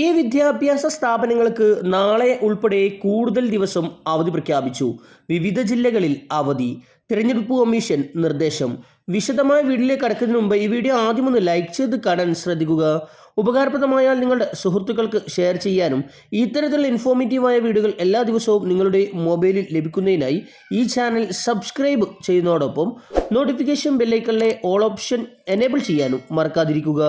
ഈ വിദ്യാഭ്യാസ സ്ഥാപനങ്ങൾക്ക് നാളെ ഉൾപ്പെടെ കൂടുതൽ ദിവസം അവധി പ്രഖ്യാപിച്ചു. വിവിധ ജില്ലകളിൽ അവധി. തിരഞ്ഞെടുപ്പ് കമ്മീഷൻ നിർദ്ദേശം. വിശദമായ വീഡിയോയിലേക്ക് കടക്കുന്നതിന് മുമ്പ് ഈ വീഡിയോ ആദ്യം ഒന്ന് ലൈക്ക് ചെയ്ത് കാണാൻ ശ്രദ്ധിക്കുക. ഉപകാരപ്രദമായാൽ നിങ്ങളുടെ സുഹൃത്തുക്കൾക്ക് ഷെയർ ചെയ്യാനും ഇത്തരത്തിലുള്ള ഇൻഫോർമേറ്റീവായ വീഡിയോകൾ എല്ലാ ദിവസവും നിങ്ങളുടെ മൊബൈലിൽ ലഭിക്കുന്നതിനായി ഈ ചാനൽ സബ്സ്ക്രൈബ് ചെയ്യുന്നതോടൊപ്പം നോട്ടിഫിക്കേഷൻ ബെല്ലൈക്കണിലെ ഓൾ ഓപ്ഷൻ എനേബിൾ ചെയ്യാനും മറക്കാതിരിക്കുക.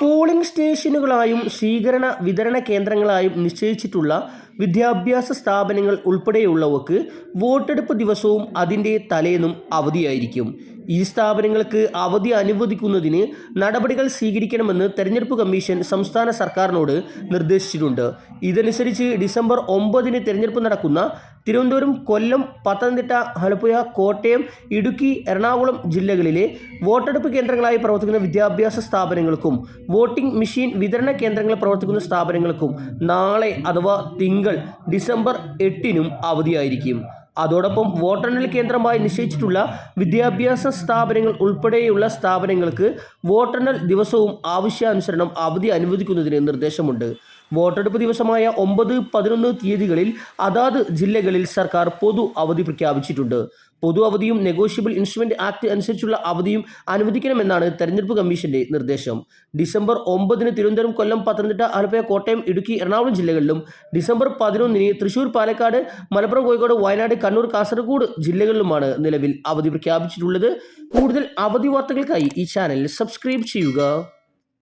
പോളിംഗ് സ്റ്റേഷനുകളായും സ്വീകരണ വിതരണ കേന്ദ്രങ്ങളായും നിശ്ചയിച്ചിട്ടുള്ള വിദ്യാഭ്യാസ സ്ഥാപനങ്ങൾ ഉൾപ്പെടെയുള്ളവർക്ക് വോട്ടെടുപ്പ് ദിവസവും അതിന്റെ തലേന്നും അവധിയായിരിക്കും. ഈ സ്ഥാപനങ്ങൾക്ക് അവധി അനുവദിക്കുന്നതിന് നടപടികൾ സ്വീകരിക്കണമെന്ന് തെരഞ്ഞെടുപ്പ് കമ്മീഷൻ സംസ്ഥാന സർക്കാരിനോട് നിർദ്ദേശിച്ചിട്ടുണ്ട്. ഇതനുസരിച്ച് ഡിസംബർ ഒമ്പതിന് തെരഞ്ഞെടുപ്പ് നടക്കുന്ന തിരുവനന്തപുരം കൊല്ലം പത്തനംതിട്ട ആലപ്പുഴ കോട്ടയം ഇടുക്കി എറണാകുളം ജില്ലകളിലെ വോട്ടെടുപ്പ് കേന്ദ്രങ്ങളായി പ്രവർത്തിക്കുന്ന വിദ്യാഭ്യാസ സ്ഥാപനങ്ങൾക്കും വോട്ടിംഗ് മെഷീൻ വിതരണ കേന്ദ്രങ്ങൾ പ്രവർത്തിക്കുന്ന സ്ഥാപനങ്ങൾക്കും നാളെ അഥവാ തിങ്കൾ ഡിസംബർ എട്ടിനും അവധിയായിരിക്കും. അതോടൊപ്പം വോട്ടെണ്ണൽ കേന്ദ്രമായി നിശ്ചയിച്ചിട്ടുള്ള വിദ്യാഭ്യാസ സ്ഥാപനങ്ങൾ ഉൾപ്പെടെയുള്ള സ്ഥാപനങ്ങൾക്ക് വോട്ടെണ്ണൽ ദിവസവും ആവശ്യാനുസരണം അവധി അനുവദിക്കുന്നതിന് നിർദ്ദേശമുണ്ട്. വോട്ടെടുപ്പ് ദിവസമായ ഒമ്പത് പതിനൊന്ന് തീയതികളിൽ അതാത് ജില്ലകളിൽ സർക്കാർ പൊതു അവധി പ്രഖ്യാപിച്ചിട്ടുണ്ട്. പൊതു അവധിയും നെഗോഷ്യബിൾ ഇൻസ്ട്രുമെന്റ് ആക്ട് അനുസരിച്ചുള്ള അവധിയും അനുവദിക്കണമെന്നാണ് തെരഞ്ഞെടുപ്പ് കമ്മീഷന്റെ നിർദ്ദേശം. ഡിസംബർ ഒമ്പതിന് തിരുവനന്തപുരം കൊല്ലം പത്തനംതിട്ട ആലപ്പുഴ കോട്ടയം ഇടുക്കി എറണാകുളം ജില്ലകളിലും ഡിസംബർ പതിനൊന്നിന് തൃശൂർ പാലക്കാട് മലപ്പുറം കോഴിക്കോട് വയനാട് കണ്ണൂർ കാസർഗോഡ് ജില്ലകളിലുമാണ് നിലവിൽ അവധി പ്രഖ്യാപിച്ചിട്ടുള്ളത്. കൂടുതൽ അവധി വാർത്തകൾക്കായി ഈ ചാനൽ സബ്സ്ക്രൈബ് ചെയ്യുക.